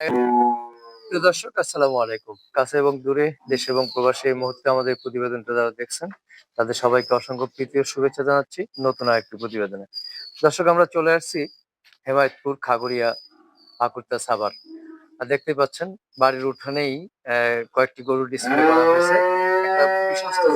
প্রিয় দর্শক, আসসালামু আলাইকুম। কাছে এবং দূরে দেশ এবং প্রবাসী এই মুহূর্তে আমাদের প্রতিবেদনটা যারা দেখছেন, তাদের সবাইকে অসংখ্য প্রীতি ও শুভেচ্ছা জানাচ্ছি নতুন আরেকটি প্রতিবেদনে। দর্শক, আমরা চলে আসছি হেমায়তপুর খাগড়িয়া আকুর্তা সাভার। আর দেখতেই পাচ্ছেন, বাড়ির উঠানেই কয়েকটি গরু ডিসপ্লে করা হয়েছে।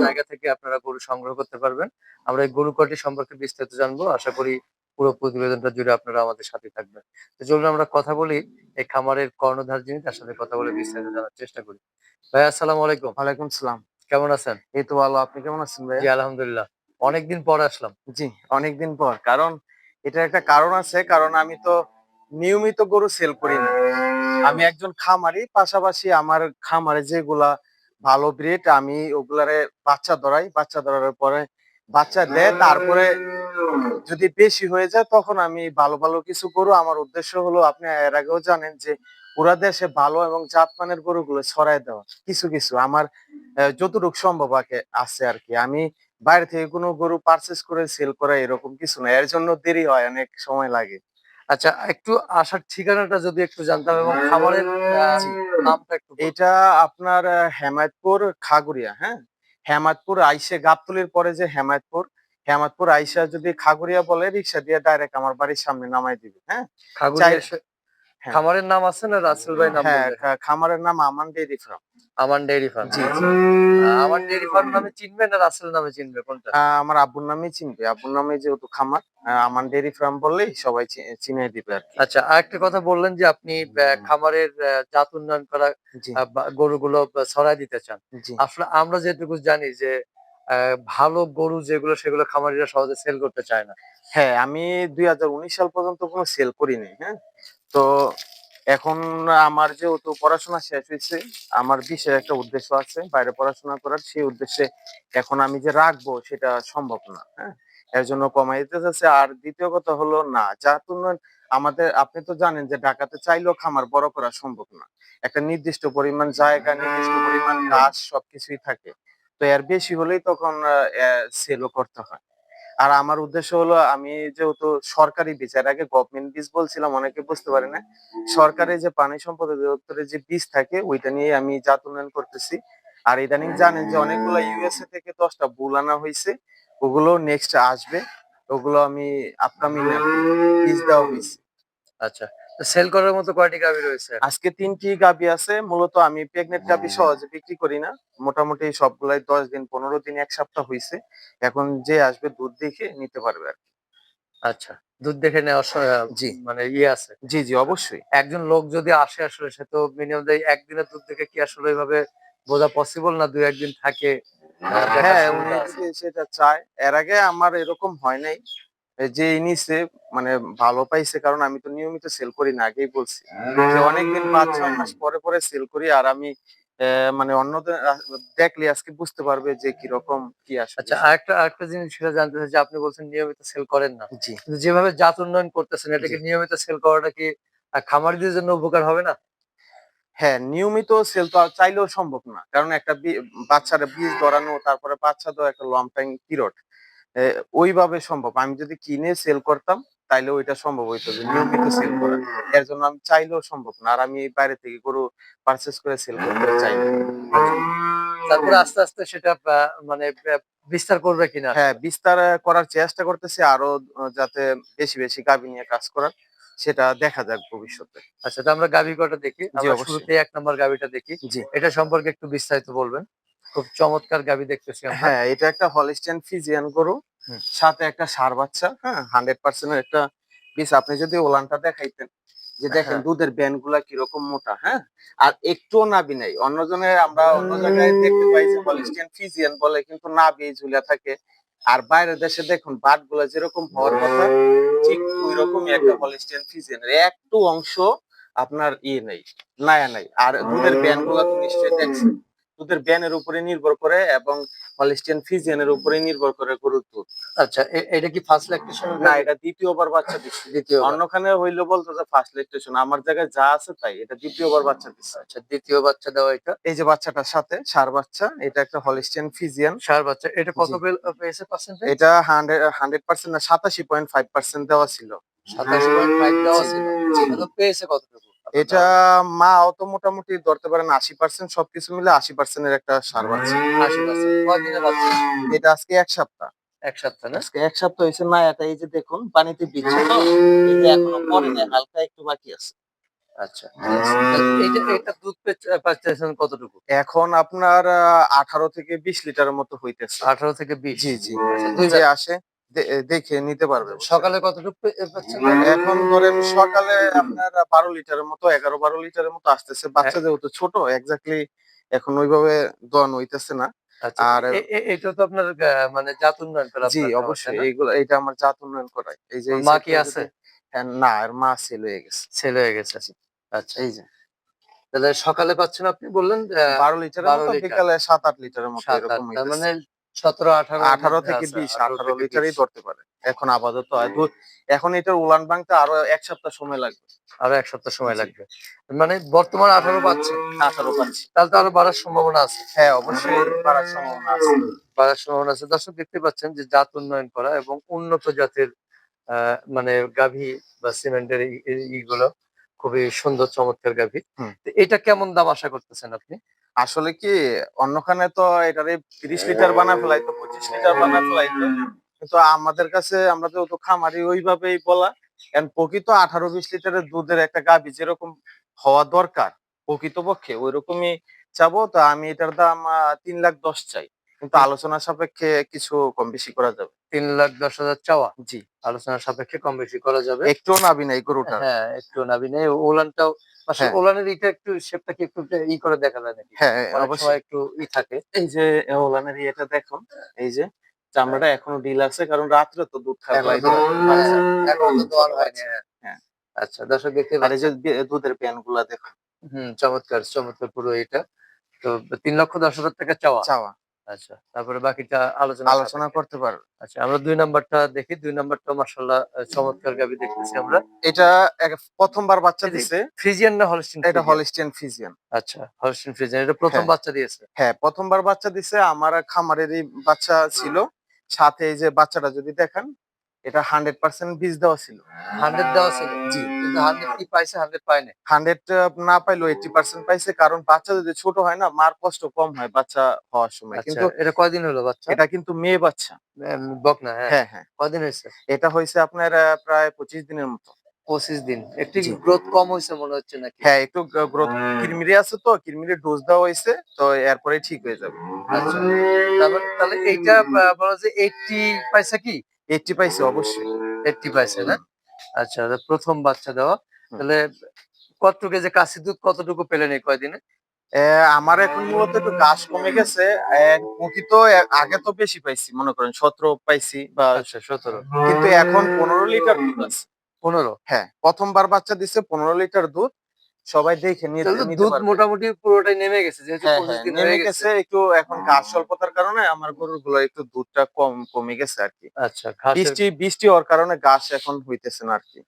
জায়গা থেকে আপনারা গরু সংগ্রহ করতে পারবেন। আমরা এই গরু কয়টি সম্পর্কে বিস্তারিত জানব, আশা করি পুরো প্রতিবেদনটা জুড়ে আপনারা আমাদের সাথে থাকবেন। তো চলুন আমরা কথা বলি এই খামারের কর্ণধার যিনি তার সাথে কথা বলে বিস্তারিত জানার চেষ্টা করি। ভাই আসসালামু আলাইকুম। ওয়ালাইকুম সালাম। কেমন আছেন? এই তো ভালো। আপনি কেমন আছেন ভাই জি আলহামদুলিল্লাহ। অনেকদিন পর আসলাম। জি অনেকদিন পর। কারণ এটা একটা কারণ আছে কারণ আমি তো নিয়মিত গরু সেল করি না। আমি একজন খামারি পাশাপাশি আমার খামারে যেগুলা ভালো ব্রিড আমি ওগুলারে বাচ্চা ধরাই। বাচ্চা ধরার পরে বাচ্চা দেয় তারপরে যদি বেশি হয়ে যায়, তখন আমি ভালো ভালো কিছু গরু আমার উদ্দেশ্য হলো, আপনি এর আগেও জানেন যে, পুরা দেশে ভালো এবং জাতমানের গরুগুলো ছড়াই দেওয়া, কিছু কিছু। আমার যতটুকু সম্ভব আছে আর কি। আমি বাইরে থেকে কোনো গরু পারচেস করে সেল করা এরকম কিছু না। এর জন্য দেরি হয়, অনেক সময় লাগে। আচ্ছা একটু আসার ঠিকানাটা যদি একটু জানতাম এবং খাবারের একটু এটা আপনার হেমায়তপুর, খাগুড়িয়া হ্যাঁ? হেমায়তপুর, আইসে গাবতলির পরে যে হেমায়তপুর হেমায়তপুর আইসা যদি খাগুড়িয়া বলে রিক্সা দিয়ে ডাইরেক্ট আমার বাড়ির সামনে নামাই দিবে হ্যাঁ? হ্যাঁ। খামারের নাম আছে না রাসেল ভাই নাম হ্যাঁ খামারের নাম Aman dairy farm. Aman dairy farm. জি আমান ডেইরি ফার্ম নামে চিনবে না রাসেল নামে চিনবে কোনটা? আমার আব্বুর নামেই চিনবে। আব্বুর নামে যেহেতু খামার আমান ডেইরি ফার্ম বললেই সবাই চিনে দিবে আর আচ্ছা আরেকটা কথা বললেন যে আপনি খামারের জাত উন্নয়ন করা গরুগুলো ছড়াই দিতে চান। আসলে আমরা যেটুকু জানি যে ভালো গরু যেগুলো সেগুলো খামারিরা সহজে সেল করতে চায় না। হ্যাঁ আমি দুই হাজার উনিশ সাল পর্যন্ত কোনো সেল করিনি হ্যাঁ। তো এখন আমার যেহেতু পড়াশোনা শেষ হয়েছে, আমার বিশেষ একটা উদ্দেশ্য আছে, বাইরে পড়াশোনা করার। সেই উদ্দেশ্যে এখন আমি যে রাখব সেটা সম্ভব না হ্যাঁ। এর জন্য কমাই দিতে চাচ্ছে আর দ্বিতীয় কথা হলো, না জাত উন্নয়ন আমাদের, আপনি তো জানেন যে ঢাকাতে চাইলেও খামার বড় করা সম্ভব না। একটা নির্দিষ্ট পরিমাণ জায়গা, নির্দিষ্ট পরিমাণ গাছ সবকিছুই থাকে। তো এর বেশি হলেই তখন সেলও করতে হয়। আর আমার উদ্দেশ্য হলো, আমি যেহেতু সরকারি বীজ এর আগে গভর্নমেন্ট বীজ বলছিলাম, অনেকে বুঝতে পারে না। সরকারি যে পানি সম্পদ অধিদপ্তরের যে বীজ থাকে, ওইটা নিয়ে আমি জাত উন্নয়ন করতেছি। আর ইদানিং জানেন যে অনেকগুলো ইউএসএ থেকে দশটা বুল আনা হয়েছে ওগুলো নেক্সট আসবে। ওগুলো আমি আপকামিং বীজ দেওয়া হয়েছে আচ্ছা। সেল করার মতো কয়টি গাভি রয়েছে? আজকে তিনটি গাবি আছে মূলত আমি প্রেগনেন্ট গাবি সহজে বিক্রি করি না। মোটামুটি সবগুলাই দশ দিন পনেরো দিন এক সপ্তাহ হয়েছে এখন যে আসবে দুধ দেখে নিতে পারবে আর। আচ্ছা দুধ দেখে নেওয়ার স- জি। মানে ইয়ে আছে। জি জি অবশ্যই। একজন লোক যদি আসে আসলে সে তো মিনিমাম একদিনের দুধ দেখে কি আসলে ওইভাবে বোঝা পসিবল না দুই একদিন থাকে? হ্যাঁ উনি। সেটা চায়। এর আগে আমার এরকম হয় নাই। এ যে নিছে মানে ভালো পাইছে কারণ আমি তো নিয়মিত সেল করি না আগেই বলছি। যে অনেকদিন পাঁচ ছয় মাস পরে পরে সেল করি আর আমি মানে আহ, দেখলে আজকে বুঝতে পারবে যে কীরকম কি আসে আচ্ছা আরেকটা আরেকটা জিনিস সেটা জানতে চাই যে আপনি বলছেন নিয়মিত সেল করেন না। জি। যেভাবে জাত উন্নয়ন করতেছেন এটাকে নিয়মিত সেল করাটা কি খামারিদের জন্য উপকার হবে না? হ্যাঁ নিয়মিত সেল তো চাইলেও সম্ভব না। কারণ একটা বাচ্চার বীজ ধরানো তারপরে বাচ্চা দেওয়া একটা লং টাইম পিরিয়ড। ওইভাবে সম্ভব। আমি যদি কিনে সেল করতাম তাইলে ওইটা সম্ভব হইতো যে নিয়মিত সেল করা। এর জন্য আমি চাইলেও সম্ভব না। আর আমি বাইরে থেকে গরু পারচেস করে সেল করতে চাই। তারপরে আস্তে আস্তে সেটা মানে বিস্তার করবে কিনা? হ্যাঁ বিস্তার করার চেষ্টা করতেছি আরও যাতে বেশি বেশি গাভী নিয়ে কাজ করার। সেটা দেখা যাক ভবিষ্যতে। আচ্ছা তো আমরা গাভি কটা দেখি। শুরুতে এক নম্বর গাভিটা দেখি। জি। এটা সম্পর্কে একটু বিস্তারিত বলবেন। খুব চমৎকার গাভি দেখতেছি হ্যাঁ এটা একটা হলিস্টিয়ান ফিজিয়ান গরু। সাথে একটা সার বাচ্চা হ্যাঁ হান্ড্রেড পার্সেন্ট একটা পিস আপনি যদি ওলানটা দেখাইতেন যে দেখেন হ্যাঁ। দুধের ব্যানগুলা কীরকম মোটা হ্যাঁ? আর একটুও নাবি নাই। অন্যজনের আমরা অন্য জায়গায় দেখতে পাই যে হলিস্টিয়ান ফিজিয়ান বলে কিন্তু নাবি ঝুলে থাকে। আর বাইরের দেশে দেখুন বাটগুলা যেরকম হওয়ার কথা ঠিক ওই রকমই একটা হলিস্টিয়ান ফিজিয়ান। একটু অংশ আপনার ইয়ে নেই নায়া নাই। আর দুধের ব্যানগুলা তো নিশ্চয়ই দেখছেন। দুধের ব্যানের উপরে নির্ভর করে এবং হলিস্টিয়ান ফিজিয়ানের উপরে নির্ভর করে গরুর দুধ আচ্ছা এটা কি ফার্স্ট ল্যাকটেশন না এটা দ্বিতীয়বার বাচ্চা দিচ্ছে। দ্বিতীয় অন্যখানে হইল বলতো যে ফার্স্ট লেকটেশন আমার জায়গায় যা আছে তাই এটা দ্বিতীয়বার বাচ্চা দিচ্ছে। আচ্ছা দ্বিতীয় বাচ্চা দেওয়া এটা? এই যে বাচ্চাটার সাথে সার বাচ্চা এটা একটা হলিস্টিয়ান ফিজিয়ান সার বাচ্চা এটা কত। পেয়েছে পার্সেন্টেজ এটা হান্ড্রেড হান্ড্রেড পার্সেন্ট না সাতাশি পয়েন্ট ফাইভ পার্সেন্ট দেওয়া ছিল। সাতাশি পয়েন্ট ফাইভ দেওয়া ছিল। পেয়েছে কতটুকু? এটা মা তো মোটামুটি ধরতে পারেন আশি পার্সেন্ট সবকিছু মিলে আশি পার্সেন্টের একটা সার আশি পার্সেন্ট এটা আজকে এক সপ্তাহ। এক সপ্তাহ না? আজকে এক সপ্তাহ হয়েছে। না এটা এই যে দেখুন পানিতে দিচ্ছে তো এখনও পরে হালকা একটু বাকি আছে। আচ্ছা। এটা দুধ পেচ- পাচ্ছেন কতটুকু? এখন আপনার আঠারো থেকে বিশ লিটারের মতো হইতেছে। আঠারো থেকে বিশ? জি জি। দুই আসে দেখে নিতে পারবে সকালে কতটুকু পে- এখন ধরেন সকালে আপনার বারো লিটারের মতো এগারো বারো লিটারের মতো আসতেছে। বাচ্চা যেহেতু ছোট এক্স্যাক্টলি এখন ওইভাবে দোয়ান হইতেছে না। আচ্ছা। আর- এ- এ- এটা তো আপনার মানে জাত উন্নয়ন করা জি অবশ্যই? এইগুলো এটা আমার জাত উন্নয়ন করাই। এই যে মা কি আছে? হ্যাঁ, না আর মা সেল হয়ে গেছে। ছেলে হয়ে গেছে। আচ্ছা। এই যে। তাহলে সকালে পাচ্ছেন আপনি বললেন বারো লিটারের 12 মতো লিটার। বিকালে সাত আট লিটারের মতো। মানে সতেরো আঠারো আঠারো থেকে বিশ আঠারো থেকে লিটারই ধরতে পারে। এখন আপাতত এখন এটার উলান ভাঙতে আরও এক সপ্তাহ সময় লাগবে। আরও এক সপ্তাহ সময় লাগবে। মানে বর্তমান আঠারো পাচ্ছেন আঠারো পাচ্ছি। তাহলে তো আরও বাড়ার সম্ভাবনা আছে। হ্যাঁ অবশ্যই বাড়ার সম্ভাবনা আছে। বাড়ার সম্ভাবনা আছে। দর্শক দেখতে পাচ্ছেন যে জাত উন্নয়ন করা এবং উন্নত জাতের আহ, মানে গাভী বা সিমেন্টের ইগুলো খুবই সুন্দর চমৎকার গাভী। এটা কেমন দাম আশা করতেছেন আপনি? আসলে কি, অন্যখানে তো এটারে তিরিশ লিটার বানা ফেলাইতো, পঁচিশ লিটার বানা ফেলাইতো। কিন্তু আমাদের কাছে, আমরা তো খামারি, ওইভাবেই বলা। কারণ প্রকৃত আঠারো বিশ লিটারের দুধের একটা গাভী যেরকম হওয়া দরকার, প্রকৃতপক্ষে ওই রকমই চাবো। তো আমি এটার দাম তিন লাখ দশ চাই। কিন্তু আলোচনা সাপেক্ষে কিছু কম বেশি করা যাবে। তিন লাখ দশ হাজার চাওয়া? জি। আলোচনার সাপেক্ষে কম বেশি করা যাবে। একটু নাবি নাই গরুটার। হ্যাঁ একটু নাবিনে ওলানটাও আসলে হ্যাঁ। ওলানের ইটা একটু শেপটা কি একটু ই করে দেখা যায় নাকি? হ্যাঁ অবশ্যই। একটু ই থাকে। এই যে ওলানের ইয়েটা দেখুন। এই যে চামড়াটা এখনও ডিল আছে কারণ রাত্রে তো দুধ খাওয়া হয়। এখন তো দোয়ান হয়নি হ্যাঁ। আচ্ছা দর্শক দেখতে যে দুধের প্যানগুলা দেখুন। হুম চমৎকার চমৎকার পুরো এটা। তো তিন লক্ষ দশ হাজার টাকা চাওয়া। চাওয়া। আচ্ছা তারপরে বাকিটা আলোচনা আলোচনা করতে পারো আচ্ছা আমরা দুই নাম্বারটা দেখি দুই নাম্বারটা মার্শাল্লাহ চমৎকার গাবি দেখতেছি আমরা। এটা প্রথমবার বাচ্চা দিছে। ফ্রিজিয়ান না হলস্টিন এটা হলস্টিন ফিজিয়ান আচ্ছা হলস্টিন ফ্রিজিয়ান এটা প্রথম হ্যাঁ। বাচ্চা দিয়েছে? হ্যাঁ প্রথমবার বাচ্চা দিছে আমার খামারেরই বাচ্চা ছিল। সাথে এই যে বাচ্চাটা যদি দেখেন এটা হান্ড্রেড পার্সেন্ট বীজ দেওয়া ছিল। হান্ড্রেড দেওয়া ছিল। জি। কিন্তু হান্ড্রেড কি পাইছে হান্ড্রেড পায়নি হান্ড্রেড না পাইলেও এইটি পার্সেন্ট পাইছে কারণ বাচ্চা যদি ছোট হয় না মার কষ্ট কম হয় বাচ্চা হওয়ার সময়। আচ্ছা কিন্তু এটা কয়দিন হলো বাচ্চা? এটা কিন্তু মেয়ে বাচ্চা। উম, বক না হ্যাঁ। হ্যাঁ হ্যাঁ। কয়দিন হয়েছে? এটা হয়েছে আপনার প্রায় পঁচিশ দিনের মতো। পঁচিশ দিন। একটু গ্রোথ কম হয়েছে মনে হচ্ছে নাকি? হ্যাঁ একটু গ্রোথ কিরমিরি আছে তো কিরমিরি ডোজ দেওয়া হয়েছে তো এরপরে ঠিক হয়ে যাবে। আচ্ছা। তাহলে এইটা বলা যে এইটটি পাইছে কি? এইটটি পাইছে অবশ্যই। এইটটি পাইছে না? আচ্ছা তাহলে প্রথম বাচ্চা দেওয়া। তাহলে কতটুকু যে কাশি দুধ কতটুকু পেলেন এই কয়দিনে? আমার এখন মূলত একটু গাছ কমে গেছে। এক প্রকৃত আগে তো বেশি পাইছি মনে করেন সতেরো পাইছি বা আচ্ছা সতেরো। কিন্তু এখন পনেরো লিটার দুধ আছে। পনেরো? হ্যাঁ প্রথমবার বাচ্চা দিছে পনেরো লিটার দুধ। সবাই দেখে নিয়ে দুধ মোটামুটি পুরোটাই নেমে গেছে যেহেতু হ্যাঁ, হ্যাঁ, নেমে গেছে। একটু এখন ঘাস স্বল্পতার কারণে আমার গরুরগুলো একটু দুধটা কম কমে গেছে আর কি। আচ্ছা বৃষ্টি বৃষ্টি হওয়ার কারণে ঘাস এখন হইতেছে না আর কি।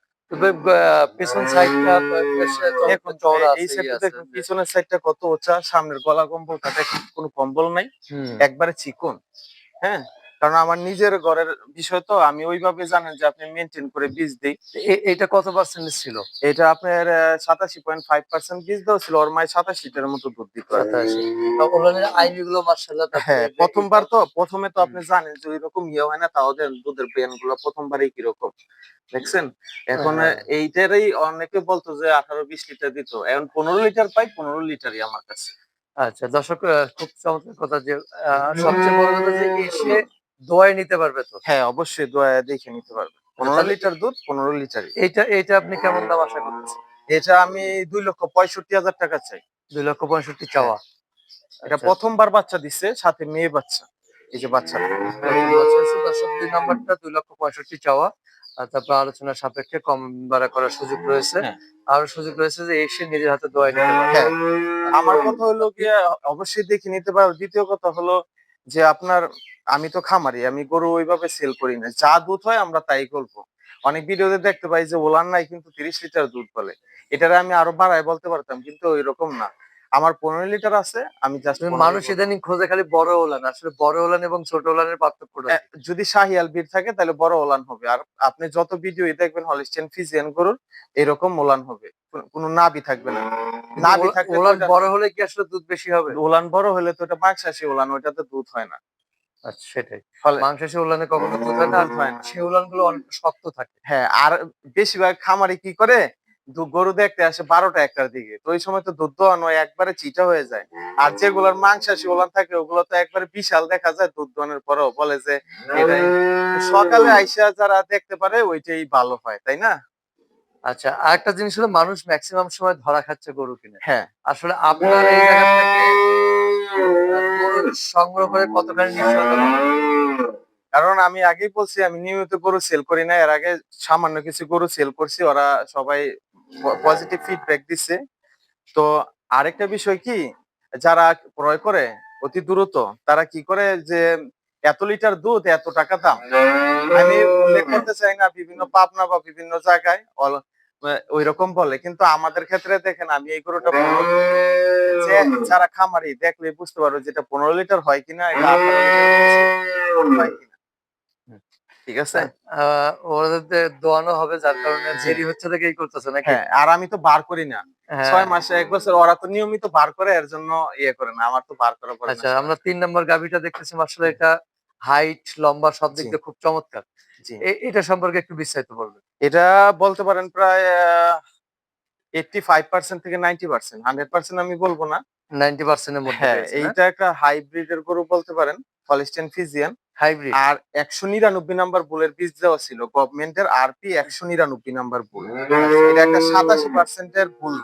পেছন সাইডটা দেখুন চওড়া এই সাইডটা পিছনের কত উঁচা সামনের গলা কম্বল দেখুন কোনো কম্বল নাই। একবারে চিকন হ্যাঁ? কারণ আমার নিজের ঘরের বিষয় তো আমি ওইভাবে জানেন যে আপনি মেনটেন করে বীজ দিই। এ- এইটা কত পার্সেন্ট ছিল? এটা আপনার সাতাশি পয়েন্ট ফাইভ পার্সেন্ট বীজ দেওয়া ছিল ওর মায় সাতাশ লিটারের মতো দুধ দিত। গুলো মার্শাল্লাহ হ্যাঁ প্রথমবার তো প্রথমে তো আপনি জানেন যে ওইরকম ইয়ে হয় না তাও ওদের দুধের ব্রেনগুলো প্রথমবারই কীরকম। দেখছেন? এখন হ্যাঁ। এইটারই অনেকে বলতো যে আঠারো বিশ লিটার দিত। এখন পনেরো লিটার পাই পনেরো লিটারই আমার কাছে। আচ্ছা দর্শক খুব চমৎকার কথা যে সবচেয়ে বড় কথা যে এসে দোয়াই নিতে পারবে তো? হ্যাঁ অবশ্যই দোয়া দেখে নিতে পারবে। পনেরো লিটার দুধ পনেরো লিটার এইটা এইটা আপনি কেমন দাম আশা করতেছেন? এটা আমি দুই লক্ষ পঁয়ষট্টি হাজার টাকা চাই। দুই লক্ষ পঁয়ষট্টি চাওয়া। এটা আচ্ছা, প্রথমবার বাচ্চা দিচ্ছে সাথে মেয়ে বাচ্চা এই যে বাচ্চা। দর্শক দুই নাম্বারটা দুই লক্ষ পঁয়ষট্টি চাওয়া। আর তারপর আলোচনার সাপেক্ষে কম বাড়া করার সুযোগ রয়েছে। হ্যাঁ। আরও সুযোগ রয়েছে যে এসে নিজের হাতে দোয়াই নিতে পারবে। হ্যাঁ। আমার কথা হলো কি অবশ্যই দেখে নিতে পারো দ্বিতীয় কথা হলো যে আপনার, আমি তো খামারি, আমি গরু ওইভাবে সেল করি না। যা দুধ হয় আমরা তাই করব। অনেক ভিডিওতে দেখতে পাই যে ওলান নাই কিন্তু তিরিশ লিটার দুধ বলে এটারে আমি আরও বাড়ায় বলতে পারতাম, কিন্তু ওই রকম না। আমার পনেরো লিটার আছে আমি জাস্ট মানুষ ইদানিং খোঁজে খালি বড় ওলান আসলে বড় ওলান এবং ছোট ওলানের পার্থক্য? যদি শাহিয়াল বিট থাকে তাহলে বড় ওলান হবে আর আপনি যত ভিডিও দেখবেন হলিস্টেন ফিজিয়ান গরুর এরকম ওলান হবে কোনো- নাবি থাকবে না। নাবি থাকলে ওলান বড় হলে কি আসলে দুধ বেশি হবে? ওলান বড় হলে তো ওটা মাংসাশী ওলান ওইটাতে দুধ হয় না। আচ্ছা সেটাই। ফলে মাংসাশী ওলানে কখনো দুধ হয় না? সেই ওলানগুলো অনেক শক্ত থাকে। হ্যাঁ আর বেশিরভাগ খামারে কি করে? গরু দেখতে আসে বারোটা একটার দিকে। তো ওই সময় তো দুধ দোয়ানো একবারে চিটা হয়ে যায়। আর যেগুলোর মাংসাশী ওলান থাকে ওগুলো তো একবারে বিশাল দেখা যায় দুধ দোয়ানোর পরেও বলে যে এটাই। সকালে আইসা যারা দেখতে পারে ওইটাই ভালো হয় তাই না? আচ্ছা আর একটা জিনিস হলো মানুষ ম্যাক্সিমাম সময় ধরা খাচ্ছে গরু কিনে। হ্যাঁ। আসলে আপনার এই জায়গা থেকে সংগ্রহ করে কতখানি কারণ আমি আগেই বলছি আমি নিয়মিত গরু সেল করি না। এর আগে সামান্য কিছু গরু সেল করছি ওরা সবাই পজিটিভ ফিডব্যাক দিচ্ছে তো আরেকটা বিষয় কি, যারা ক্রয় করে অতি দ্রুত, তারা কি করে যে এত লিটার দুধ, এত টাকা দাম? আমি উল্লেখ করতে চাই না, বিভিন্ন পাবনা বা বিভিন্ন জায়গায় ওই রকম বলে। কিন্তু আমাদের ক্ষেত্রে দেখেন, আমি এই গরুটা যে যারা খামারি, দেখলে বুঝতে পারবে যেটা পনেরো লিটার হয় কিনা, এটা হয় কিনা। ঠিক আছে? আহ, ওদের দোয়ানো হবে যার কারণে দেরি হচ্ছে থেকে এই করতেছে নাকি? হ্যাঁ আর আমি তো বার করি না। হ্যাঁ। ছয় মাসে এক বছর ওরা তো নিয়মিত বার করে এর জন্য ইয়ে করে না আমার তো বার করা পড়ে আচ্ছা আমরা তিন নম্বর গাভিটা দেখতেছি মার্শাল এটা হাইট লম্বা সব দিক দিয়ে খুব চমৎকার। এটা সম্পর্কে একটু বিস্তারিত বলবেন। এটা বলতে পারেন প্রায় এইটটি ফাইভ পার্সেন্ট থেকে নাইনটি পার্সেন্ট হান্ড্রেড পার্সেন্ট আমি বলব না। নাইনটি পার্সেন্টের মধ্যে হ্যাঁ এইটা একটা হাইব্রিডের গরু বলতে পারেন। হলিস্টিয়ান ফিজিয়ান হাইব্রিড আর একশো নিরানব্বই নাম্বার বুলের বীজ দেওয়া ছিল গভর্নমেন্টের আরপি একশো নিরানব্বই নাম্বার বুল। এটা একটা সাতাশি পার্সেন্টের বুল।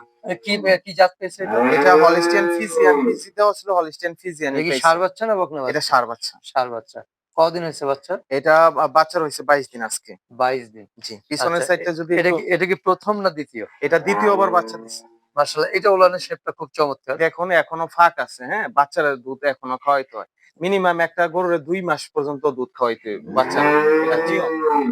কি কি জাত পেয়েছে এটা? এটা হলিস্টিয়ান ফিজিয়ান বীজ দেওয়া ছিল হলিস্টিয়ান ফিজিয়ান এটা সার বাচ্চা না বকনা এটা সার বাচ্চা। সার বাচ্চা। কদিন হয়েছে বাচ্চা? এটা বাচ্চার হয়েছে বাইশ দিন আজকে। বাইশ দিন। জি পিছনের আচ্ছা, সাইডটা যদি এটা কি প্রথম না দ্বিতীয়? এটা দ্বিতীয়বার বাচ্চা দিচ্ছে এটা ওলানের শেপটা খুব চমৎকার। দেখুন এখনও ফাঁক আছে হ্যাঁ? বাচ্চারা দুধ এখনও খাওয়াইতে হয়। মিনিমাম একটা গরুর দুই মাস পর্যন্ত দুধ খাওয়াইতে নিয়ম।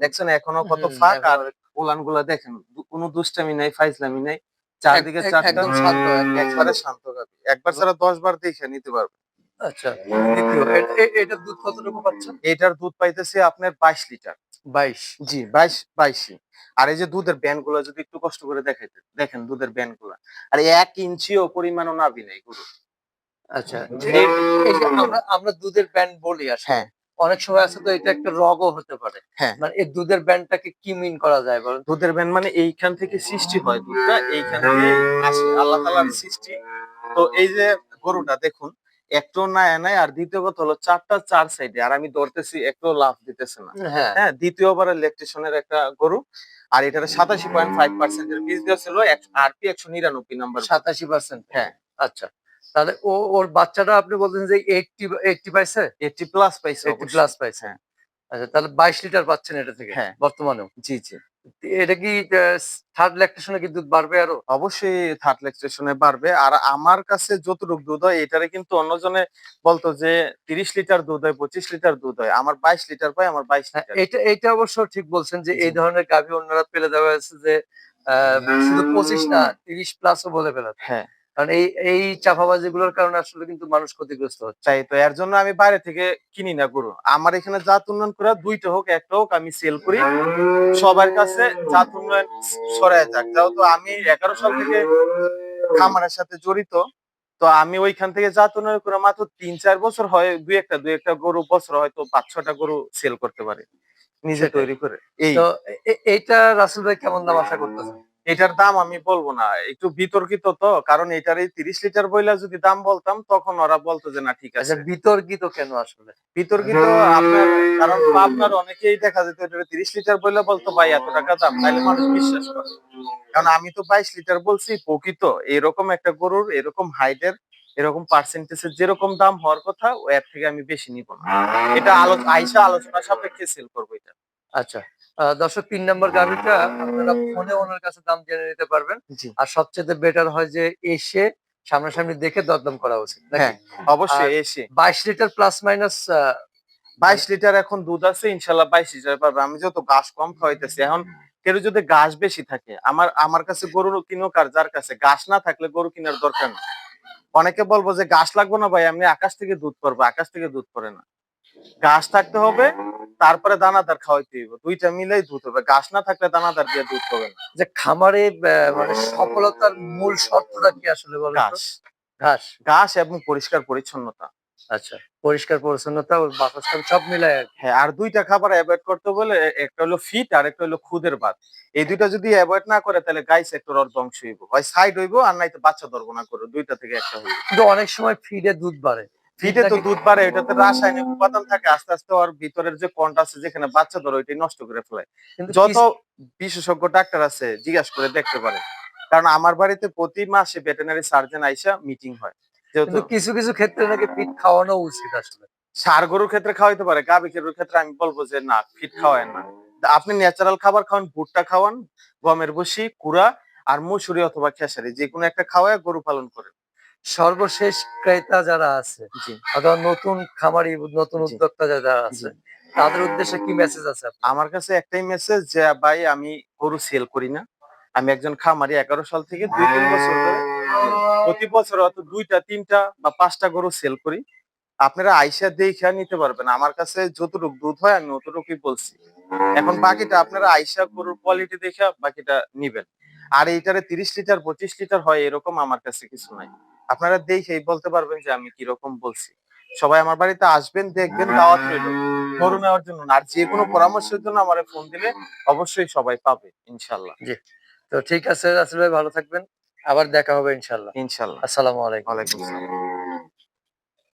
দেখছেন এখনও কত ফাঁক আর উলানগুলা দেখেন কোনো দুষ্টামি নাই ফাইজলামি নাই চারদিকে চারটা একদম শান্ত, একবারে শান্ত গাবি একবার ছাড়া দশ বার দেখে নিতে পারবে। আচ্ছা এটার দুধ কতটুকু পাচ্ছেন? এটার দুধ পাইতেছে আপনার বাইশ লিটার। বাইশ? জি বাইশ বাইশই। আর এই যে দুধের ব্যান্ডগুলো যদি একটু কষ্ট করে দেখাইতে দেখেন দুধের ব্যান্ডগুলা আর এক ইঞ্চিও পরিমাণও নাবি নাই গরু আচ্ছা আমরা আমরা দুধের ব্যান্ড বলি আসলে হ্যাঁ। অনেক সময় আছে তো এটা একটা রগও হতে পারে। হ্যাঁ। মানে এই দুধের ব্যান্ডটাকে কি মিন করা যায় বলেন? দুধের ব্যান্ড মানে এইখান থেকে সৃষ্টি হয় দুধটা এইখান থেকে আসে আল্লাহ তালার সৃষ্টি। তো এই যে গরুটা দেখুন একটু নাই নাই আর দ্বিতীয় কথা হলো চারটা চার সাইডে আর আমি ধরতেছি একটু লাভ দিতেছে না। হ্যাঁ। হ্যাঁ দ্বিতীয়বারের লেকটেশনের একটা গরু আর এটার সাতাশি পয়েন্ট ফাইভ পার্সেন্টের বীজ দেওয়া ছিল আরপি একশো নিরানব্বই নাম্বার সাতাশি পার্সেন্ট হ্যাঁ। আচ্ছা। তাহলে ও ওর বাচ্চাটা আপনি বলছেন যে এইটটি এইটটি পাইছে? এইটটি প্লাস পাইছে এইটটি। প্লাস পাইছে। হ্যাঁ। আচ্ছা তাহলে বাইশ লিটার পাচ্ছেন এটা থেকে হ্যাঁ। বর্তমানেও? জি জি। এটা কি থার্ড ল্যাকটেশনে কি দুধ বাড়বে আরও? অবশ্যই থার্ড লেকস্টেশনে বাড়বে। আর আমার কাছে যতটুকু দুধ হয় এটারে কিন্তু অন্যজনে বলতো যে তিরিশ লিটার দুধ হয় পঁচিশ লিটার দুধ হয়। আমার বাইশ লিটার পাই আমার বাইশ হ্যাঁ, লিটার এটা এটা অবশ্য ঠিক বলছেন যে এই ধরনের গাভী অন্যরা পেলে দেওয়া হয়েছে যে আহ, শুধু পঁচিশ না তিরিশ প্লাসও বলে ফেলাতে হ্যাঁ। কারণ এই এই চাপাবাজি গুলোর কারণে আসলে কিন্তু মানুষ ক্ষতিগ্রস্ত হচ্ছে। তাই তো এর জন্য আমি বাইরে থেকে কিনি না গরু। আমার এখানে জাত উন্নয়ন করা দুইটা হোক একটা হোক আমি সেল করি। সবার কাছে জাত উন্নয়ন সরাই যাক। যেহেতু আমি এগারো সাল থেকে খামারের সাথে জড়িত তো আমি ওইখান থেকে জাত উন্নয়ন করে মাত্র তিন চার বছর হয় দুই একটা দুই একটা গরু বছর হয়তো পাঁচ ছটা গরু সেল করতে পারে। নিজে তৈরি করে। এই। তো এইটা রাসেল ভাই কেমন দাম আশা করতেছেন? এটার দাম আমি বলব না। একটু বিতর্কিত তো কারণ এটার এই তিরিশ লিটার বইলা যদি দাম বলতাম তখন ওরা বলতো যে না ঠিক আছে। আচ্ছা বিতর্কিত কেন আসলে? বিতর্কিত আপনার কারণ আপনার অনেকেই দেখা যেত এটা তিরিশ লিটার বইলা বলতো ভাই এত টাকা দাম তাহলে মানুষ বিশ্বাস করে। কারণ আমি তো বাইশ লিটার বলছি প্রকৃত এরকম একটা গরুর এরকম হাইটের এরকম পার্সেন্টেজের যেরকম দাম হওয়ার কথা ও এর থেকে আমি বেশি নিব না। এটা আলো- আইসা আলোচনা সাপেক্ষে সেল করব এটা। আচ্ছা। দর্শক তিন নম্বর গাভিটা আপনারা ফোনে ওনার কাছে দাম জেনে নিতে পারবেন। আর সবচেয়ে বেটার হয় যে এসে সামনাসামনি দেখে দরদাম করা উচিত হ্যাঁ অবশ্যই এসে। বাইশ লিটার প্লাস মাইনাস বাইশ লিটার এখন দুধ আছে ইনশাল্লাহ বাইশ লিটার পারবে। আমি যত ঘাস কম খাওয়াইতেছি এখন কেউ যদি ঘাস বেশি থাকে আমার আমার কাছে গরু কিনুক আর যার কাছে ঘাস না থাকলে গরু কেনার দরকার নেই। অনেকে বলব যে ঘাস লাগবে না ভাই আমি আকাশ থেকে দুধ পারব আকাশ থেকে দুধ পড়ে না। ঘাস থাকতে হবে তারপরে দানাদার খাওয়াইতে হইব। দুইটা মিলেই দুধ হবে। ঘাস না থাকলে দানাদার দিয়ে দুধ হবে না। যে খামারে মানে সফলতার মূল শর্তটা কি আসলে বলেন তো? ঘাস। ঘাস। ঘাস এবং পরিষ্কার পরিচ্ছন্নতা। আচ্ছা পরিষ্কার পরিচ্ছন্নতা বাসস্থান সব আর হ্যাঁ আর দুইটা খাবার অ্যাভয়েড করতে বলে একটা হলো ফিট আর একটা হলো খুদের ভাত। এই দুইটা যদি অ্যাভয়েড না করে তাহলে গাই সেক্টর ওর ধ্বংস হইব। হয় সাইড হইব আর নাইতো বাচ্চা ধরবো না করো দুইটা থেকে একটা হইব। কিন্তু অনেক সময় ফিডে দুধ বাড়ে। ফিটে তো দুধ বাড়ে এটাতে রাসায়নিক উপাদান থাকে আস্তে আস্তে ওর ভিতরের যে কন্ট আছে যেখানে বাচ্চা ধরো ওইটাই নষ্ট করে কিন্তু যত বিশেষজ্ঞ ডাক্তার আছে জিজ্ঞাসা করে দেখতে পারে। কারণ আমার বাড়িতে প্রতি মাসে ভেটেনারি সার্জন আইসা মিটিং হয় যেহেতু কিছু কিছু ক্ষেত্রে নাকি ফিট খাওয়ানো উচিত আসলে। সার গরুর ক্ষেত্রে খাওয়াইতে পারে গাভী গরুর ক্ষেত্রে আমি বলব যে না ফিট খাওয়ায় না। আপনি ন্যাচারাল খাবার খাওয়ান ভুট্টা খাওয়ান গমের বসি কুড়া আর মুসুরি অথবা খেসারি যে কোনো একটা খাওয়ায় গরু পালন করে। সর্বশেষ ক্রেতা যারা আছে অথবা নতুন খামারি নতুন। উদ্যোক্তা যারা আছে তাদের উদ্দেশ্যে কি মেসেজ আছে আমার কাছে একটাই মেসেজ যে ভাই আমি গরু সেল করি না। আমি একজন খামারি এগারো সাল থেকে দুই তিন বছর ধরে প্রতি বছর হয়তো দুইটা তিনটা বা পাঁচটা গরু সেল করি। আপনারা আইসা দেখে নিতে পারবেন। আমার কাছে যতটুকু দুধ হয় আমি অতটুকুই বলছি। এখন বাকিটা আপনারা আইসা গরুর কোয়ালিটি দেখে বাকিটা নিবেন। আর এইটারে তিরিশ লিটার পঁচিশ লিটার হয় এরকম আমার কাছে কিছু নাই। আপনারা দেখেই বলতে পারবেন যে আমি কীরকম বলছি। সবাই আমার বাড়িতে আসবেন দেখবেন দাওয়াত রইল। গরু নেওয়ার জন্য আর যে কোনো পরামর্শের জন্য আমার ফোন দিলে অবশ্যই সবাই পাবে ইনশাল্লাহ। জি। তো ঠিক আছে রাসেল ভাই ভালো থাকবেন। আবার দেখা হবে ইনশাল্লাহ। ইনশাল্লাহ। আসসালামু আলাইকুম। ওয়ালাইকুম আসসালাম।